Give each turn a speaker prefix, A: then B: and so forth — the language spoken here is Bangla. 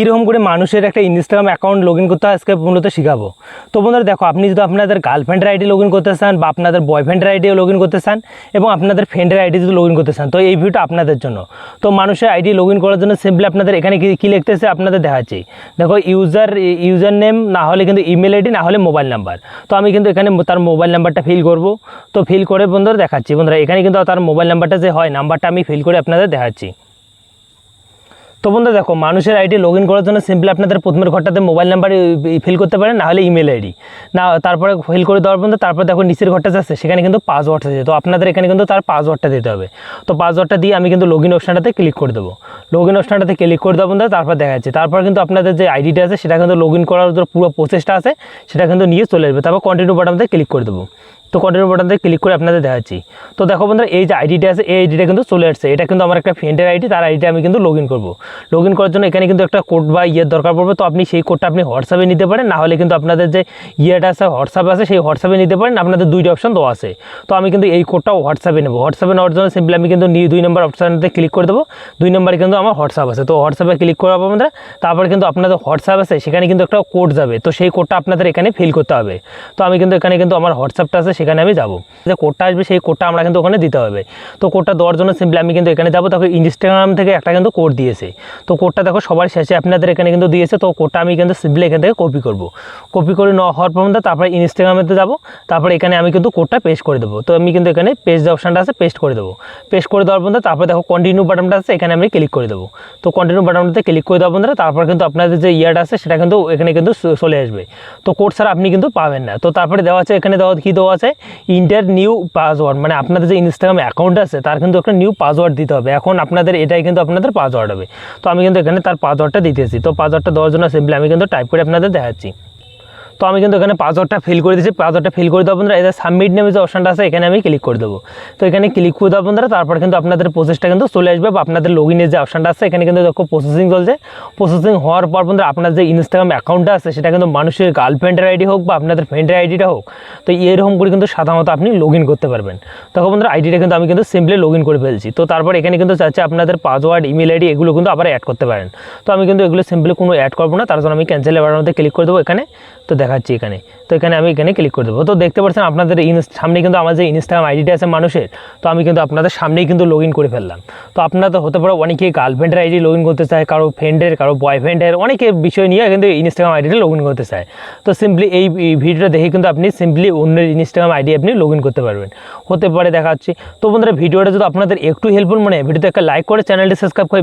A: কীরকম করে মানুষের একটা ইনস্টাগ্রাম অ্যাকাউন্ট লগ ইন করতে হয়, আজকে মূলত শেখাবো। তো বন্ধুরা দেখো, আপনি যদি আপনাদের গার্লফ্রেন্ডের আইডি লগ ইন করতে চান বা আপনাদের বয়ফ্রেন্ডের আইডিও লগ ইন করতে চান এবং আপনাদের ফ্রেন্ডের আইডি যদি লগ ইন করতে চান, তো এই ভিডিওটা আপনাদের জন্য। তো মানুষের আইডি লগ ইন করার জন্য সিম্পলি আপনাদের এখানে কি, কী লিখতেছে আপনাদের দেখাচ্ছি। দেখো ইউজার ইউজার নেম না হলে কিন্তু ইমেল আইডি না হলে মোবাইল নাম্বার তো আমি কিন্তু এখানে তার মোবাইল নাম্বারটা ফিল করব। তো ফিল করে বন্ধুরা দেখাচ্ছি। বন্ধুরা, এখানে কিন্তু তার মোবাইল নাম্বারটা যে হয় নাম্বারটা আমি ফিল করে আপনাদের দেখাচ্ছি। তো বন্ধু দেখো, মানুষের আইডি লগ ইন করার জন্য সিম্পলি আপনাদের প্রথমের ঘরটাতে মোবাইল নাম্বার ফিল করতে পারেন, না হলে ইমেল আইডি না, তারপরে ফিল করে দেওয়ার পর্যন্ত তারপর দেখো নিচের ঘরটা যাচ্ছে সেখানে কিন্তু পাসওয়ার্ড আছে। তো আপনাদের এখানে কিন্তু তার পাসওয়ার্ডটা দিতে হবে। তো পাসওয়ার্ডটা দিয়ে আমি কিন্তু লগ ইন অপশানটাতে ক্লিক করে দেবো। লগ ইন অপশানটাতে ক্লিক করে দেবো বন্ধু তারপর দেখা যাচ্ছে। তারপর কিন্তু আপনাদের যে আইডিটা আছে, সেটা কিন্তু লগ ইন করার পুরো প্রসেসটা আছে, সেটা কিন্তু নিয়ে চলে আসবে। তারপর কন্টিনিউ বাটনতে ক্লিক করে দেবো। তো কন্টিনিউ বাটনতে ক্লিক করে আপনাদের দেখাচ্ছি। তো দেখো বন্ধুরা, এই যে আইডিটা আছে, এই আইডিটা কিন্তু চলে আসছে। এটা কিন্তু আমার একটা ফ্রেন্ডের আইডি তার আইডিটা আমি কিন্তু লগ ইন করব। লগ ইন করার জন্য এখানে কিন্তু একটা কোড বা ইয়ের দরকার পড়বে। তো আপনি সেই কোডটা আপনি হোয়াটসঅ্যাপে নিতে পারেন, না হলে কিন্তু আপনাদের যে ইয়েটা আছে হোয়াটসঅ্যাপ আছে, সেই হোয়াটসঅ্যাপে নিতে পারেন। আপনাদের দুইটা অপশন দেওয়া আছে। তো আমি কিন্তু এই কোডটা হোয়াটসঅ্যাপে নেব। হোয়াটসঅ্যাপে নেওয়ার জন্য সিম্পলি আমি কিন্তু দুই নম্বর অপশানতে ক্লিক করে দেবো। দুই নম্বরে কিন্তু আমার হোয়াটসঅ্যাপ আছে। তো হোয়াটসঅ্যাপে ক্লিক পর বন্ধুরা, তারপর কিন্তু আপনাদের হোয়াটসঅ্যাপ আছে, সেখানে কিন্তু একটা কোড যাবে। তো সেই কোডটা আপনাদের এখানে ফিল করতে হবে। তো আমি কিন্তু এখানে কিন্তু আমার হোয়াটসঅ্যাপটা আছে সেখানে আমি যাব। যে কোডটা আসবে, সেই কোডটা আমরা কিন্তু ওখানে দিতে হবে। তো কোডটা দেওয়ার জন্য সিম্পলি আমি কিন্তু এখানে যাব। তখন ইনস্টাগ্রাম থেকে একটা কিন্তু কোড দিয়েছে। তো কোডটা দেখো সবার শেষে আপনাদের এখানে কিন্তু দিয়েছে। তো কোডটা আমি কিন্তু সিম্পলি এখান থেকে কপি করব। কপি করে নেওয়া হওয়ার পর তারপরে ইনস্টাগ্রামেতে যাব। তারপরে এখানে আমি কিন্তু কোডটা পেস্ট করে দেবো। তো আমি কিন্তু এখানে পেস্ট যে অপশানটা আছে পেস্ট করে দেবো। পেস্ট করে দেওয়ার পর তারপরে দেখো কন্টিনিউ বাটনটা আছে, এখানে আমি ক্লিক করে দেবো। তো কন্টিনিউ বাটনটাতে ক্লিক করে দেওয়ার বন্ধুরা তারপর কিন্তু আপনাদের যে ইয়ারটা আছে, সেটা কিন্তু এখানে কিন্তু চলে আসবে। তো কোড ছাড়া আপনি কিন্তু পাবেন না। তো তারপরে দেওয়া আছে, এখানে দেওয়া কী দেওয়া আছে? ইন্টার নিউ পাসওয়ার্ড মানে আপনাদের যে ইনস্টাগ্রাম অ্যাকাউন্ট আছে, তার কিন্তু একটা নিউ পাসওয়ার্ড দিতে হবে। এখন আপনাদের এটাই কিন্তু আপনাদের পাসওয়ার্ড হবে। তো আমি কিন্তু এখানে তার পাসওয়ার্ডটা দিতেছি। তো পাসওয়ার্ডটা দেওয়ার জন্য সিম্পলি আমি কিন্তু টাইপ করে আপনাদের দেখাচ্ছি। তো আমি কিন্তু এখানে পাসওয়ার্ডটা ফিল করে দিচ্ছি পাসওয়ার্ডটা ফিল করে দেওয়া বন্ধুরা এদের সাবমিট নেমে যে অপশনটা আছে, এখানে আমি ক্লিক করে দেবো। তো এখানে ক্লিক করে দেওয়া বন্ধুরা, তারপর কিন্তু আপনাদের প্রসেসটা কিন্তু চলে আসবে বা আপনাদের লগ ইনের যে অপশনটা আছে, এখানে কিন্তু দেখো প্রসেসিং চলছে। প্রসেসিং হওয়ার পর বন্ধুরা, আপনার যে ইনস্টাগ্রাম অ্যাকাউন্টটা আছে, সেটা কিন্তু মানুষের গার্লফ্রেন্ডের আইডি হোক বা আপনাদের ফ্রেন্ডের আইডিটা হোক, তো এরকম করে কিন্তু সাধারণত আপনি লগ করতে পারবেন। তখন বন্ধুরা আইডিটা কিন্তু আমি কিন্তু সিম্পলি লগ করে ফেলছি। তো তারপর এখানে কিন্তু চাচ্ছে আপনাদের পাসওয়ার্ড ইমেল আইডি এগুলো কিন্তু আবার অ্যাড করতে পারেন। তো আমি কিন্তু এগুলো সিম্পলি কোনো অ্যাড করব না, তার জন্য আমি ক্যান্সেল মধ্যে ক্লিক করে দেবো এখানে। তো দেখাচ্ছি এখানে। তো এখানে আমি এখানে ক্লিক করে দেবো। তো দেখতে পাচ্ছেন আপনাদের সামনে কিন্তু আমার যে ইনস্টাগ্রাম আইডিটা আছে মানুষের। তো আমি কিন্তু আপনাদের সামনেই কিন্তু লগ করে ফেললাম। তো আপনারা তো হতে পারে অনেকে গার্লফ্রেন্ডের আইডি লগ করতে চায়, কারও ফ্রেন্ডের কারও বয়ফ্রেন্ডের অনেকে বিষয় নিয়ে কিন্তু ইনস্টাগ্রাম আইডিটা লগ করতে চায়। তো সিম্পলি এই ভিডিওটা দেখে কিন্তু আপনি সিম্পলি অন্যের ইনস্টাগ্রাম আইডি আপনি লগ করতে পারবেন। হতে পারে দেখা যাচ্ছে তো বন্ধুরা, ভিডিওটা যদি আপনাদের একটু হেল্পফুল মনে হয়, ভিডিওতে একটা লাইক করে চ্যানেলটি সাবস্ক্রাইব করে